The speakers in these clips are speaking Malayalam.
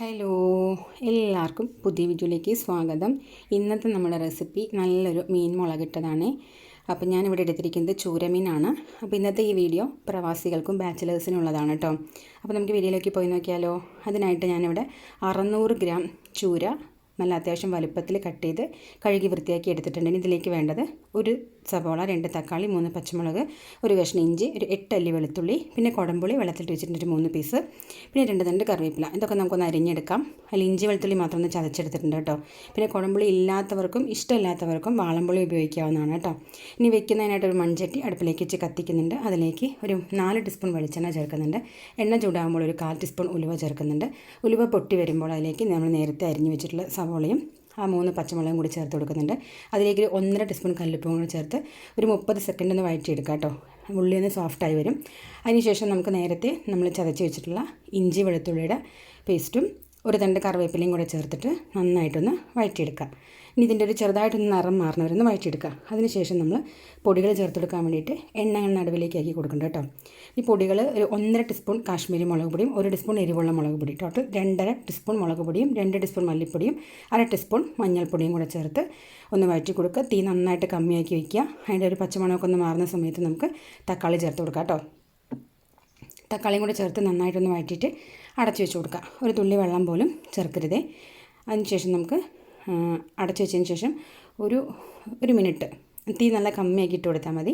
ഹലോ എല്ലാവർക്കും പുതിയ വീഡിയോയിലേക്ക് സ്വാഗതം. ഇന്നത്തെ നമ്മുടെ റെസിപ്പി നല്ലൊരു മീൻ മുളകിട്ടതാണ്. അപ്പോൾ ഞാനിവിടെ എടുത്തിരിക്കുന്നത് ചൂരമീനാണ്. അപ്പോൾ ഇന്നത്തെ ഈ വീഡിയോ പ്രവാസികൾക്കും ബാച്ചിലേഴ്സിനും ഉള്ളതാണ് കേട്ടോ അപ്പോൾ നമുക്ക് വീഡിയോയിലേക്ക് പോയി നോക്കിയാലോ. അതിനായിട്ട് ഞാനിവിടെ അറുന്നൂറ് ഗ്രാം ചൂര നല്ല അത്യാവശ്യം വലുപ്പത്തിൽ കട്ട് ചെയ്ത് കഴുകി വൃത്തിയാക്കി എടുത്തിട്ടുണ്ട്. ഇതിലേക്ക് വേണ്ടത് ഒരു സവോള രണ്ട് തക്കാളി മൂന്ന് പച്ചമുളക് ഒരു കഷ്ണം ഇഞ്ചി ഒരു എട്ടല്ലി വെളുത്തുള്ളി പിന്നെ കുടമ്പുളി വെള്ളത്തിൽ വെച്ചിട്ടുണ്ട് ഒരു മൂന്ന് പീസ് പിന്നെ രണ്ട് രണ്ട് കറിവേപ്പില. ഇതൊക്കെ നമുക്കൊന്ന് അരിഞ്ഞെടുക്കാം. അതിൽ ഇഞ്ചി വെളുത്തുള്ളി മാത്രം ഒന്ന് ചതച്ചെടുത്തിട്ടുണ്ട് കേട്ടോ. പിന്നെ കുടമ്പുളി ഇല്ലാത്തവർക്കും ഇഷ്ടമില്ലാത്തവർക്കും വാളമ്പുളി ഉപയോഗിക്കാവുന്നതാണ് കേട്ടോ. ഇനി വെക്കുന്നതിനായിട്ട് ഒരു മൺചട്ടി അടുപ്പിലേക്ക് വെച്ച് കത്തിക്കുന്നുണ്ട്. അതിലേക്ക് ഒരു നാല് ടീസ്പൂൺ വെളിച്ചെണ്ണ ചേർക്കുന്നുണ്ട്. എണ്ണ ചൂടാകുമ്പോൾ ഒരു കാൽ ടീസ്പൂൺ ഉലുവ ചേർക്കുന്നുണ്ട്. ഉലുവ പൊട്ടി വരുമ്പോൾ അതിലേക്ക് നമ്മൾ നേരത്തെ അരിഞ്ഞു വെച്ചിട്ടുള്ള സവോളയും ആ മൂന്ന് പച്ചമുളകും കൂടി ചേർത്ത് കൊടുക്കുന്നുണ്ട്. അതിലേക്ക് ഒരു ഒന്നര ടീസ്പൂൺ കല്ലുപ്പും കൂടി ചേർത്ത് ഒരു മുപ്പത് സെക്കൻഡ് ഒന്ന് വഴറ്റിയെടുക്കുക കേട്ടോ. ഉള്ളി ഒന്ന് സോഫ്റ്റായി വരും. അതിനുശേഷം നമുക്ക് നേരത്തെ നമ്മൾ ചതച്ച് വെച്ചിട്ടുള്ള ഇഞ്ചി വെളുത്തുള്ളിയുടെ പേസ്റ്റും ഒരു തണ്ട് കറിവേപ്പിലയും കൂടെ ചേർത്തിട്ട് നന്നായിട്ടൊന്ന് വഴറ്റിയെടുക്കാം. ഇനി ഇതിന്റെ ഒരു ചെറുതായിട്ടൊന്ന് നിറം മാറുന്നവരൊന്ന് വഴറ്റിയെടുക്കുക അതിനുശേഷം നമ്മൾ പൊടികൾ ചേർത്ത് കൊടുക്കാൻ വേണ്ടിയിട്ട് എണ്ണ നടുവിലേക്ക് ആക്കി കൊടുക്കേണ്ട കേട്ടോ. ഈ പൊടികൾ ഒരു ഒന്നര ടീസ്പൂൺ കാശ്മീരി മുളക് പൊടിയും ഒരു ടീസ്പൂൺ എരിവുള്ള മുളക് പൊടി ടോട്ടൽ രണ്ടര ടീസ്പൂൺ മുളക് പൊടിയും രണ്ട് ടീസ്പൂൺ മല്ലിപ്പൊടിയും അര ടീസ്പൂൺ മഞ്ഞൾപ്പൊടിയും കൂടെ ചേർത്ത് ഒന്ന് വഴറ്റി കൊടുക്കുക. തീ നന്നായിട്ട് കമ്മിയാക്കി വയ്ക്കുക. അതിന്റെ ഒരു പച്ചമണമൊക്കെ ഒന്ന് മാറുന്ന സമയത്ത് നമുക്ക് തക്കാളി ചേർത്ത് കൊടുക്കാം കേട്ടോ. തക്കാളിയും കൂടെ ചേർത്ത് നന്നായിട്ടൊന്ന് വഴറ്റിയിട്ട് അടച്ചു വെച്ച് കൊടുക്കുക ഒരു തുള്ളി വെള്ളം പോലും ചേർക്കരുതേ. അതിനുശേഷം നമുക്ക് അടച്ചു വെച്ചതിന് ശേഷം ഒരു ഒരു മിനിറ്റ്. തീ നല്ല കമ്മിയാക്കി ഇട്ട് കൊടുത്താൽ മതി.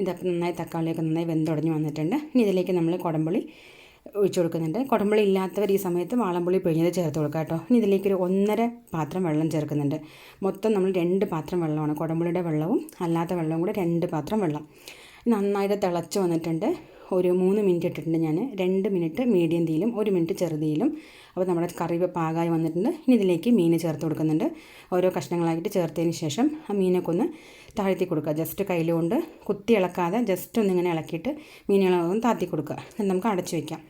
ഇതപ്പം നന്നായി തക്കാളിയൊക്കെ നന്നായി വെന്തുടഞ്ഞ് വന്നിട്ടുണ്ട്. ഇനി ഇതിലേക്ക് നമ്മൾ കുടംപുളി ഒഴിച്ചു കൊടുക്കുന്നുണ്ട്. കുടംപുളി ഇല്ലാത്തവർ ഈ സമയത്ത് വാളംപുളി പിഴിഞ്ഞത് ചേർത്ത് കൊടുക്കുക കേട്ടോ. ഇനി ഇതിലേക്ക് ഒരു ഒന്നര പാത്രം വെള്ളം ചേർക്കുന്നുണ്ട്. മൊത്തം നമ്മൾ രണ്ട് പാത്രം വെള്ളമാണ്. കുടംപുളിയുടെ വെള്ളവും അല്ലാത്ത വെള്ളവും കൂടെ രണ്ട് പാത്രം വെള്ളം. നന്നായിട്ട് തിളച്ച് വന്നിട്ടുണ്ട്. ഒരു മൂന്ന് മിനിറ്റ് ഇട്ടിട്ടുണ്ട് ഞാൻ. രണ്ട് മിനിറ്റ് മീഡിയം തീയിലും ഒരു മിനിറ്റ് ചെറുതീയിലും അപ്പോൾ നമ്മുടെ കറി പാകമായി വന്നിട്ടുണ്ട്. ഇനി ഇതിലേക്ക് മീൻ ചേർത്ത് കൊടുക്കുന്നുണ്ട്. ഓരോ കഷ്ണങ്ങളായിട്ട് ചേർത്തതിന് ശേഷം ആ മീനൊക്കെ ഒന്ന് താഴ്ത്തി കൊടുക്കുക. ജസ്റ്റ് കയ്യിലുകൊണ്ട് കുത്തി ഇളക്കാതെ ജസ്റ്റ് ഒന്നിങ്ങനെ ഇളക്കിയിട്ട് മീനുകളൊന്ന് താത്തി കൊടുക്കുക. നമുക്ക് അടച്ചു വയ്ക്കാം.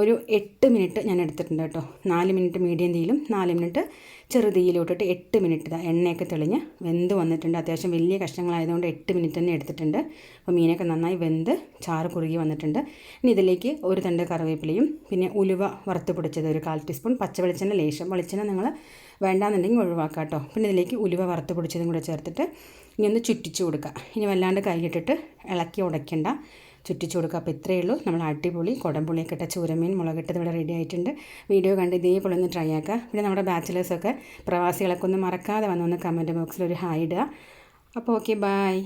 ഒരു എട്ട് മിനിറ്റ് ഞാൻ എടുത്തിട്ടുണ്ട് കേട്ടോ. നാല് മിനിറ്റ് മീഡിയം തീയിലും നാല് മിനിറ്റ് ചെറു തീയിലോട്ടിട്ട് എട്ട് മിനിറ്റ് എണ്ണയൊക്കെ തെളിഞ്ഞ് വെന്ത് വന്നിട്ടുണ്ട്. അത്യാവശ്യം വലിയ കഷ്ണങ്ങളായതുകൊണ്ട് എട്ട് മിനിറ്റ് തന്നെ എടുത്തിട്ടുണ്ട്. അപ്പോൾ മീനൊക്കെ നന്നായി വെന്ത് ചാറ് കുറുകി വന്നിട്ടുണ്ട്. ഇനി ഇതിലേക്ക് ഒരു തണ്ട് കറിവേപ്പിലയും പിന്നെ ഉലുവ വറുത്ത് പൊടിച്ചത് ഒരു കാൽ ടീസ്പൂൺ പച്ച വെളിച്ചെണ്ണ ലേശം വെളിച്ചെണ്ണ നിങ്ങൾ വേണ്ടാന്നുണ്ടെങ്കിൽ ഒഴിവാക്കാം കേട്ടോ. പിന്നെ ഇതിലേക്ക് ഉലുവ വറുത്ത് പൊടിച്ചതും കൂടെ ചേർത്തിട്ട് ഇനി ഒന്ന് ചുറ്റിച്ച് കൊടുക്കുക ഇനി വല്ലാണ്ട് കൈയിട്ടിട്ട് ഇളക്കി ഉടയ്ക്കണ്ട. ചുറ്റിച്ചു കൊടുക്കുക. അപ്പോൾ ഇത്രയേ ഉള്ളൂ. നമ്മൾ അടിപൊളി കുടംപുളിയൊക്കെ ഇട്ട ചൂരമീൻ മുളകിട്ടത് ഇവിടെ റെഡി ആയിട്ടുണ്ട്. വീഡിയോ കണ്ട് ഇതേപോലെ ഒന്ന് ട്രൈ ആക്കുക. പിന്നെ നമ്മുടെ ബാച്ചിലേഴ്സൊക്കെ പ്രവാസികളൊക്കെ ഒന്ന് മറക്കാതെ വന്നൊന്ന് കമന്റ് ബോക്സിൽ ഒരു ഹായ് ഇടുക. അപ്പോൾ ഓക്കെ ബായ്